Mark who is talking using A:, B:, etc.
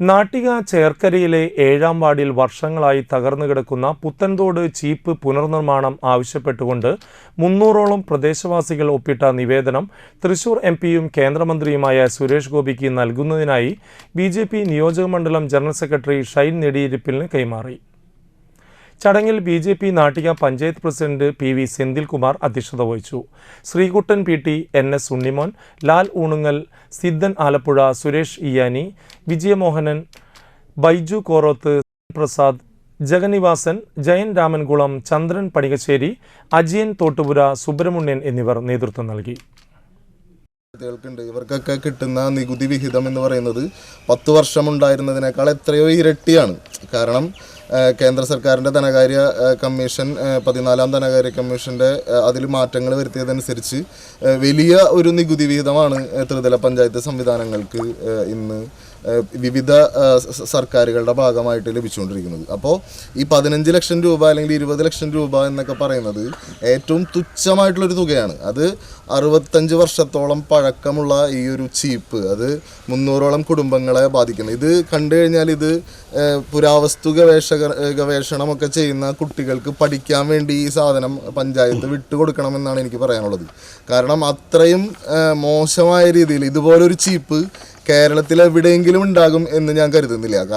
A: നാട്ടിക ചേർക്കരയിലെ ഏഴാം വാർഡിൽ വർഷങ്ങളായി തകർന്നു കിടക്കുന്ന പുത്തൻതോട് ചീപ്പ് പുനർനിർമ്മാണം ആവശ്യപ്പെട്ടുകൊണ്ട് മുന്നൂറോളം പ്രദേശവാസികൾ ഒപ്പിട്ട നിവേദനം തൃശൂർ എം പിയും കേന്ദ്രമന്ത്രിയുമായ സുരേഷ് ഗോപിക്ക് നൽകുന്നതിനായി ബി ജെ പി നിയോജകമണ്ഡലം ജനറൽ സെക്രട്ടറി ഷൈൻ നെടിയിരിപ്പിലിന് കൈമാറി. ചടങ്ങിൽ B J P Nattika panchayat president P V Senthilkumar അധ്യക്ഷത വഹിച്ചു. Sreekuttan P T N S Unnimon Lal Oonungal Siddhan Alappuzha Suresh Iyani Vijayamohanan Baiju Koroth Prasad Jagannivasan Jayan Ramankulam Chandran Panikasseri Ajiyan Thottupura Subramanian എന്നിവർ നേതൃത്വം നൽകി.
B: വിദ്യാർത്ഥികൾക്കുണ്ട് ഇവർക്കൊക്കെ കിട്ടുന്ന നികുതി വിഹിതം എന്ന് പറയുന്നത് പത്ത് വർഷം ഉണ്ടായിരുന്നതിനേക്കാൾ എത്രയോ ഇരട്ടിയാണ്. കാരണം കേന്ദ്ര സർക്കാരിന്റെ ധനകാര്യ കമ്മീഷൻ പതിനാലാം ധനകാര്യ കമ്മീഷന്റെ അതിൽ മാറ്റങ്ങൾ വരുത്തിയതനുസരിച്ച് വലിയ ഒരു നികുതി വിഹിതമാണ് ത്രിതല പഞ്ചായത്ത് സംവിധാനങ്ങൾക്ക് ഇന്ന് വിവിധ സർക്കാരുകളുടെ ഭാഗമായിട്ട് ലഭിച്ചുകൊണ്ടിരിക്കുന്നത്. അപ്പോൾ ഈ പതിനഞ്ച് ലക്ഷം രൂപ അല്ലെങ്കിൽ ഇരുപത് ലക്ഷം രൂപ എന്നൊക്കെ പറയുന്നത് ഏറ്റവും തുച്ഛമായിട്ടുള്ളൊരു തുകയാണ്. അത് അറുപത്തഞ്ച് വർഷത്തോളം പഴക്കമുള്ള ഈ ഒരു ചീപ്പ് അത് മുന്നൂറോളം കുടുംബങ്ങളെ ബാധിക്കുന്നു. ഇത് കണ്ടു കഴിഞ്ഞാൽ ഇത് പുരാവസ്തു ഗവേഷക ഗവേഷണമൊക്കെ ചെയ്യുന്ന കുട്ടികൾക്ക് പഠിക്കാൻ വേണ്ടി ഈ സാധനം പഞ്ചായത്ത് വിട്ടുകൊടുക്കണമെന്നാണ് എനിക്ക് പറയാനുള്ളത്. കാരണം അത്രയും മോശമായ രീതിയിൽ ഇതുപോലൊരു ചീപ്പ് കേരളത്തിൽ എവിടെയെങ്കിലും ഉണ്ടാകും എന്ന് ഞാൻ കരുതുന്നില്ല.